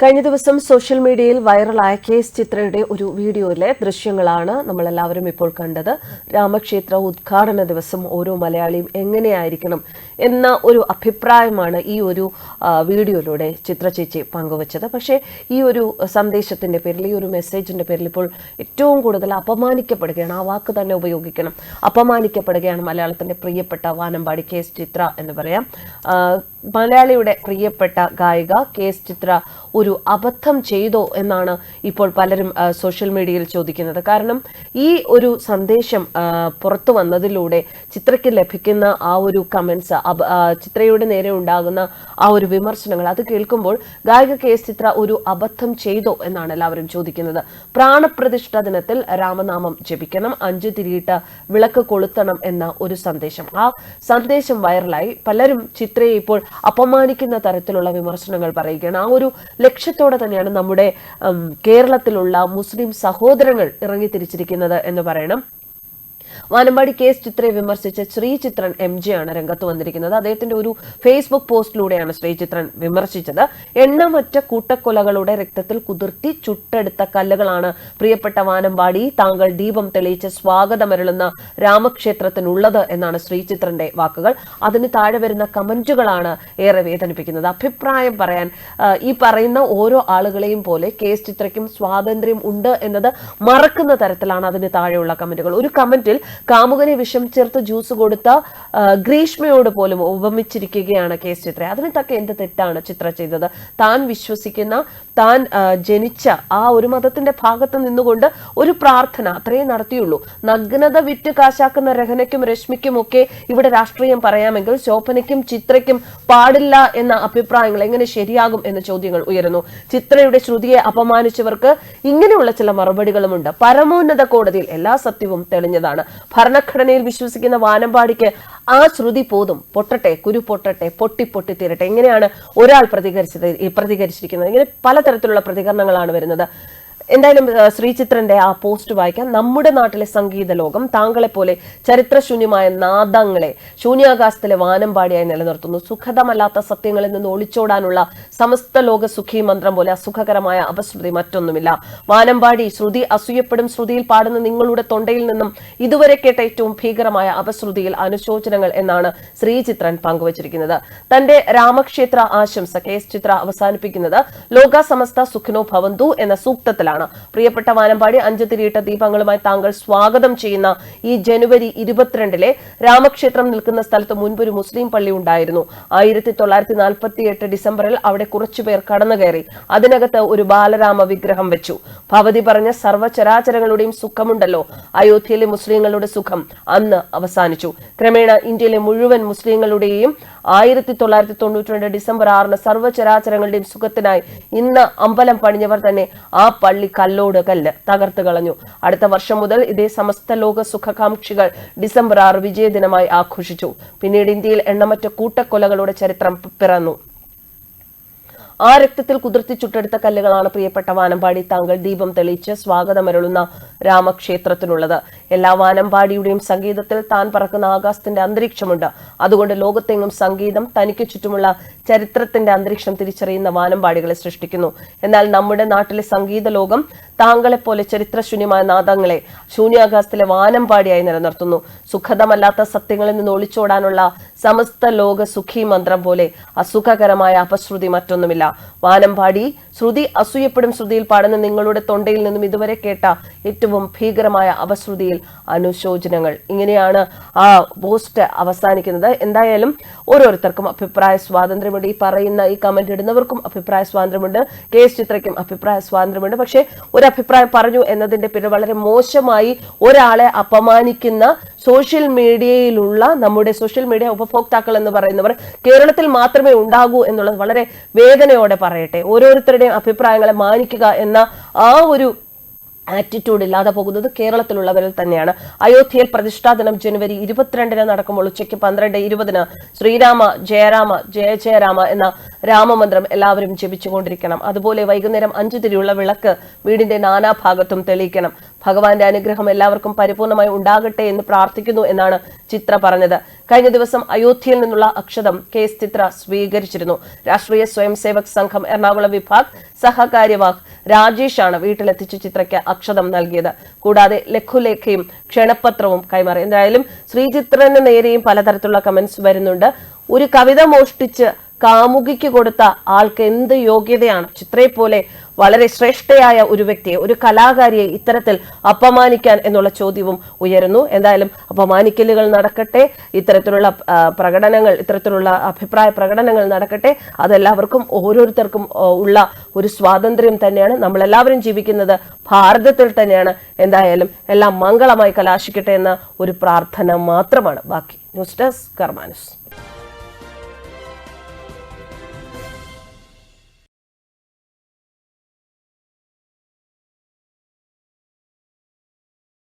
കഴിഞ്ഞ ദിവസം സോഷ്യൽ മീഡിയയിൽ വൈറലായ കേസ് ചിത്രയുടെ ഒരു വീഡിയോയിലെ ദൃശ്യങ്ങളാണ് നമ്മളെല്ലാവരും ഇപ്പോൾ കണ്ടത്. രാമക്ഷേത്ര ഉദ്ഘാടന ദിവസം ഓരോ മലയാളിയും എങ്ങനെയായിരിക്കണം എന്ന ഒരു അഭിപ്രായമാണ് ഈ ഒരു വീഡിയോയിലൂടെ ചിത്ര ചേച്ചി പങ്കുവച്ചത്. പക്ഷേ ഈ ഒരു സന്ദേശത്തിന്റെ പേരിൽ ഈ ഒരു മെസ്സേജിന്റെ പേരിൽ ഇപ്പോൾ ഏറ്റവും കൂടുതൽ അപമാനിക്കപ്പെടുകയാണ്. ആ വാക്ക് തന്നെ ഉപയോഗിക്കണം. അപമാനിക്കപ്പെടുകയാണ് മലയാളത്തിന്റെ പ്രിയപ്പെട്ട വാനമ്പാടി കേസ് ചിത്ര എന്ന് പറയാം. മലയാളിയുടെ പ്രിയപ്പെട്ട ഗായിക കെ എസ് ചിത്ര ഒരു അബദ്ധം ചെയ്തോ എന്നാണ് ഇപ്പോൾ പലരും സോഷ്യൽ മീഡിയയിൽ ചോദിക്കുന്നത്. കാരണം ഈ ഒരു സന്ദേശം പുറത്തു വന്നതിലൂടെ ചിത്രയ്ക്ക് ലഭിക്കുന്ന ആ ഒരു കമൻസ് ചിത്രയുടെ നേരെ ഉണ്ടാകുന്ന ആ ഒരു വിമർശനങ്ങൾ അത് കേൾക്കുമ്പോൾ ഗായിക കെ എസ് ചിത്ര ഒരു അബദ്ധം ചെയ്തോ എന്നാണ് എല്ലാവരും ചോദിക്കുന്നത്. പ്രാണപ്രതിഷ്ഠ ദിനത്തിൽ രാമനാമം ജപിക്കണം അഞ്ച് തിരിയിട്ട് വിളക്ക് കൊളുത്തണം എന്ന ഒരു സന്ദേശം. ആ സന്ദേശം വൈറലായി പലരും ചിത്രയെ ഇപ്പോൾ അപമാനിക്കുന്ന തരത്തിലുള്ള വിമർശനങ്ങൾ പറയുകയാണ്. ആ ഒരു ലക്ഷ്യത്തോടെ തന്നെയാണ് നമ്മുടെ കേരളത്തിലുള്ള മുസ്ലിം സഹോദരങ്ങൾ ഇറങ്ങിത്തിരിച്ചിരിക്കുന്നത് എന്ന് പറയണം. വാനമ്പാടി കേസ് ചിത്രയെ വിമർശിച്ച ശ്രീചിത്രൻ എം ജെ ആണ് രംഗത്ത് വന്നിരിക്കുന്നത്. അദ്ദേഹത്തിന്റെ ഒരു ഫേസ്ബുക്ക് പോസ്റ്റിലൂടെയാണ് ശ്രീചിത്രൻ വിമർശിച്ചത്. എണ്ണമറ്റ കൂട്ടക്കൊലകളുടെ രക്തത്തിൽ കുതിർത്തി ചുട്ടെടുത്ത കല്ലുകളാണ് പ്രിയപ്പെട്ട വാനമ്പാടി. താങ്കൾ ദീപം തെളിയിച്ച് സ്വാഗതമരുളുന്ന രാമക്ഷേത്രത്തിനുള്ളത് എന്നാണ് ശ്രീചിത്രന്റെ വാക്കുകൾ. അതിന് താഴെ വരുന്ന കമന്റുകളാണ് ഏറെ വേദനിപ്പിക്കുന്നത്. അഭിപ്രായം പറയാൻ ഈ പറയുന്ന ഓരോ ആളുകളെയും പോലെ കേസ് ചിത്രയ്ക്കും സ്വാതന്ത്ര്യം ഉണ്ട് എന്നത് മറക്കുന്ന തരത്തിലാണ് അതിന് താഴെയുള്ള കമന്റുകൾ. ഒരു കമന്റിൽ കാമുകനെ വിഷം ചേർത്ത് ജ്യൂസ് കൊടുത്ത ഗ്രീഷ്മയോട് പോലും ഉപമിച്ചിരിക്കുകയാണ് കെ എസ് ചിത്ര. അതിന് തക്ക എന്ത് തെറ്റാണ് ചിത്ര ചെയ്തത്? താൻ വിശ്വസിക്കുന്ന താൻ ജനിച്ച ആ ഒരു മതത്തിന്റെ ഭാഗത്ത് നിന്നുകൊണ്ട് ഒരു പ്രാർത്ഥന അത്രയേ നടത്തിയുള്ളൂ. നഗ്നത വിറ്റ് കാശാക്കുന്ന രഹനയ്ക്കും രശ്മിക്കും ഒക്കെ ഇവിടെ രാഷ്ട്രീയം പറയാമെങ്കിൽ ശോഭനയ്ക്കും ചിത്രയ്ക്കും പാടില്ല എന്ന അഭിപ്രായങ്ങൾ എങ്ങനെ ശരിയാകും എന്ന ചോദ്യങ്ങൾ ഉയരുന്നു. ചിത്രയുടെ ശ്രുതിയെ അപമാനിച്ചവർക്ക് ഇങ്ങനെയുള്ള ചില മറുപടികളുമുണ്ട്. പരമോന്നത കോടതിയിൽ എല്ലാ സത്യവും തെളിഞ്ഞതാണ്. ഭരണഘടനയിൽ വിശ്വസിക്കുന്ന വാനമ്പാടിക്ക് ആ ശ്രുതി പോതും. പൊട്ടട്ടെ കുരു പൊട്ടട്ടെ പൊട്ടി പൊട്ടി തീരട്ടെ. എങ്ങനെയാണ് ഒരാൾ പ്രതികരിച്ചത് പ്രതികരിച്ചിരിക്കുന്നത്. ഇങ്ങനെ പലതരത്തിലുള്ള പ്രതികരണങ്ങളാണ് വരുന്നത്. എന്തായാലും ശ്രീചിത്രന്റെ ആ പോസ്റ്റ് വായിക്കാം. നമ്മുടെ നാട്ടിലെ സംഗീത ലോകം താങ്കളെ പോലെ ചരിത്രശൂന്യമായ നാദങ്ങളെ ശൂന്യാകാശത്തിലെ വാനമ്പാടിയായി നിലനിർത്തുന്നു. സുഖതമല്ലാത്ത സത്യങ്ങളിൽ നിന്ന് ഒളിച്ചോടാനുള്ള സമസ്ത ലോക സുഖി മന്ത്രം പോലെ അസുഖകരമായ അപശ്രുതി മറ്റൊന്നുമില്ല. വാനമ്പാടി ശ്രുതി അസൂയപ്പെടും. ശ്രുതിയിൽ പാടുന്ന നിങ്ങളുടെ തൊണ്ടയിൽ നിന്നും ഇതുവരെ കേട്ട ഏറ്റവും ഭീകരമായ അപശ്രുതിയിൽ അനുശോചനങ്ങൾ എന്നാണ് ശ്രീചിത്രൻ പങ്കുവച്ചിരിക്കുന്നത്. തന്റെ രാമക്ഷേത്ര ആശംസ കേസ് ചിത്ര അവസാനിപ്പിക്കുന്നത് ലോക സമസ്ത സുഖിനോ ഭവന്തു എന്ന സൂക്തത്തിലാണ്. പ്രിയപ്പെട്ട വാനമ്പാടി അഞ്ച് തിരിയിട്ട ദീപങ്ങളുമായി താങ്കൾ സ്വാഗതം ചെയ്യുന്ന ഈ ജനുവരി ഇരുപത്തിരണ്ടിലെ രാമക്ഷേത്രം നിൽക്കുന്ന സ്ഥലത്ത് മുൻപൊരു മുസ്ലിം പള്ളി ഉണ്ടായിരുന്നു. ആയിരത്തി തൊള്ളായിരത്തി നാൽപ്പത്തി എട്ട് ഡിസംബറിൽ അവിടെ കുറച്ചുപേർ കടന്നു കയറി അതിനകത്ത് ഒരു ബാലരാമ വിഗ്രഹം വെച്ചു. ഭവതി പറഞ്ഞ സർവചരാചരങ്ങളുടെയും സുഖമുണ്ടല്ലോ. അയോധ്യയിലെ മുസ്ലിങ്ങളുടെ സുഖം അന്ന് അവസാനിച്ചു. ക്രമേണ ഇന്ത്യയിലെ മുഴുവൻ മുസ്ലിങ്ങളുടെയും ആയിരത്തി തൊള്ളായിരത്തി തൊണ്ണൂറ്റി രണ്ട് ഡിസംബർ ആറിന് സർവചരാചരങ്ങളുടെയും സുഖത്തിനായി ഇന്ന് അമ്പലം പണിഞ്ഞവർ തന്നെ ആ പള്ളി കല്ലോട് കല്ല് തകർത്ത് കളഞ്ഞു. അടുത്ത വർഷം മുതൽ ഇതേ സമസ്ത ലോക സുഖകാംക്ഷികൾ ഡിസംബർ ആറ് വിജയദിനമായി ആഘോഷിച്ചു. പിന്നീട് ഇന്ത്യയിൽ എണ്ണമറ്റ കൂട്ടക്കൊലകളുടെ ചരിത്രം പിറന്നു. ആ രക്തത്തിൽ കുതിർത്തി ചുട്ടെടുത്ത കല്ലുകളാണ് പ്രിയപ്പെട്ട വാനമ്പാടി. താങ്കൾ ദീപം തെളിയിച്ച് സ്വാഗതമരുളുന്ന രാമക്ഷേത്രത്തിനുള്ളത്. എല്ലാ വാനമ്പാടിയുടെയും സംഗീതത്തിൽ താൻ പറക്കുന്ന ആകാശത്തിന്റെ അന്തരീക്ഷമുണ്ട്. അതുകൊണ്ട് ലോകത്തെങ്ങും സംഗീതം തനിക്ക് ചുറ്റുമുള്ള ചരിത്രത്തിന്റെ അന്തരീക്ഷം തിരിച്ചറിയുന്ന വാനമ്പാടികളെ സൃഷ്ടിക്കുന്നു. എന്നാൽ നമ്മുടെ നാട്ടിലെ സംഗീത ലോകം താങ്കളെപ്പോലെ ചരിത്രശൂന്യമായ നാദങ്ങളെ ശൂന്യാകാശത്തിലെ വാനമ്പാടിയായി നിലനിർത്തുന്നു. സുഖതമല്ലാത്ത സത്യങ്ങളിൽ നിന്ന് ഒളിച്ചോടാനുള്ള സമസ്ത ലോക സുഖി മന്ത്രം പോലെ അസുഖകരമായ അപശ്രുതി മറ്റൊന്നുമില്ല. വാനമ്പാടി ശ്രുതി അസൂയപ്പെടും ശ്രുതിയിൽ പാടുന്ന നിങ്ങളുടെ തൊണ്ടയിൽ നിന്നും ഇതുവരെ കേട്ട ഏറ്റവും ഭീകരമായ അപശ്രുതിയിൽ അനുശോചനങ്ങൾ. ഇങ്ങനെയാണ് ആ പോസ്റ്റ് അവസാനിക്കുന്നത്. എന്തായാലും ഓരോരുത്തർക്കും അഭിപ്രായ സ്വാതന്ത്ര്യമുണ്ട്. ഈ പറയുന്ന ഈ കമന്റ് ഇടുന്നവർക്കും അഭിപ്രായ സ്വാതന്ത്ര്യമുണ്ട്. കെ എസ് ചിത്രയ്ക്കും അഭിപ്രായ സ്വാതന്ത്ര്യമുണ്ട്. പക്ഷേ ഒരു അഭിപ്രായം പറഞ്ഞു എന്നതിന്റെ പേരിൽ വളരെ മോശമായി ഒരാളെ അപമാനിക്കുന്ന സോഷ്യൽ മീഡിയയിലുള്ള നമ്മുടെ സോഷ്യൽ മീഡിയ ഉപഭോക്താക്കൾ എന്ന് പറയുന്നവർ കേരളത്തിൽ മാത്രമേ ഉണ്ടാകൂ എന്നുള്ളത് വളരെ വേദനയോടെ പറയട്ടെ. ഓരോരുത്തരുടെയും അഭിപ്രായങ്ങളെ മാനിക്കുക എന്ന ആ ഒരു ആറ്റിറ്റ്യൂഡ് ഇല്ലാതെ പോകുന്നത് കേരളത്തിലുള്ളവരിൽ തന്നെയാണ്. അയോധ്യയിൽ പ്രതിഷ്ഠാ ദിനം ജനുവരി ഇരുപത്തിരണ്ടിന് നടക്കുമ്പോൾ ഉച്ചയ്ക്ക് പന്ത്രണ്ട് ഇരുപതിന് ശ്രീരാമ ജയരാമ ജയ ജയരാമ എന്ന രാമമന്ത്രം എല്ലാവരും ജപിച്ചുകൊണ്ടിരിക്കണം. അതുപോലെ വൈകുന്നേരം അഞ്ചു തിരിയുള്ള വിളക്ക് വീടിന്റെ നാനാഭാഗത്തും തെളിയിക്കണം. ഭഗവാന്റെ അനുഗ്രഹം എല്ലാവർക്കും പരിപൂർണമായി ഉണ്ടാകട്ടെ എന്ന് പ്രാർത്ഥിക്കുന്നു എന്നാണ് ചിത്ര പറഞ്ഞത്. കഴിഞ്ഞ ദിവസം അയോധ്യയിൽ നിന്നുള്ള അക്ഷതം കെ എസ് ചിത്ര സ്വീകരിച്ചിരുന്നു. രാഷ്ട്രീയ സ്വയംസേവക് സംഘം എറണാകുളം വിഭാഗ് സഹകാര്യവാഹ് രാജേഷാണ് വീട്ടിലെത്തിച്ച് ചിത്രയ്ക്ക് അക്ഷതം നൽകിയത്. കൂടാതെ ലഘുലേഖയും ക്ഷണപത്രവും കൈമാറി. എന്തായാലും ശ്രീചിത്രന് നേരെയും പലതരത്തിലുള്ള കമന്റ്സ് വരുന്നുണ്ട്. ഒരു കവിത മോഷ്ടിച്ച് കാമുകിക്ക് കൊടുത്ത ആൾക്ക് എന്ത് യോഗ്യതയാണ്? ചിത്രയെ പോലെ വളരെ ശ്രേഷ്ഠയായ ഒരു വ്യക്തിയെ ഒരു കലാകാരിയെ ഇത്തരത്തിൽ അപമാനിക്കാൻ എന്നുള്ള ചോദ്യവും ഉയരുന്നു. എന്തായാലും അപമാനിക്കലുകൾ നടക്കട്ടെ ഇത്തരത്തിലുള്ള പ്രകടനങ്ങൾ ഇത്തരത്തിലുള്ള അഭിപ്രായ പ്രകടനങ്ങൾ നടക്കട്ടെ. അതെല്ലാവർക്കും ഓരോരുത്തർക്കും ഉള്ള ഒരു സ്വാതന്ത്ര്യം തന്നെയാണ്. നമ്മളെല്ലാവരും ജീവിക്കുന്നത് ഭാരതത്തിൽ തന്നെയാണ്. എന്തായാലും എല്ലാം മംഗളമായി കലാശിക്കട്ടെ എന്ന ഒരു പ്രാർത്ഥന മാത്രമാണ്. ബാക്കി ന്യൂസ് ഡെസ്ക് കർമാനുസ്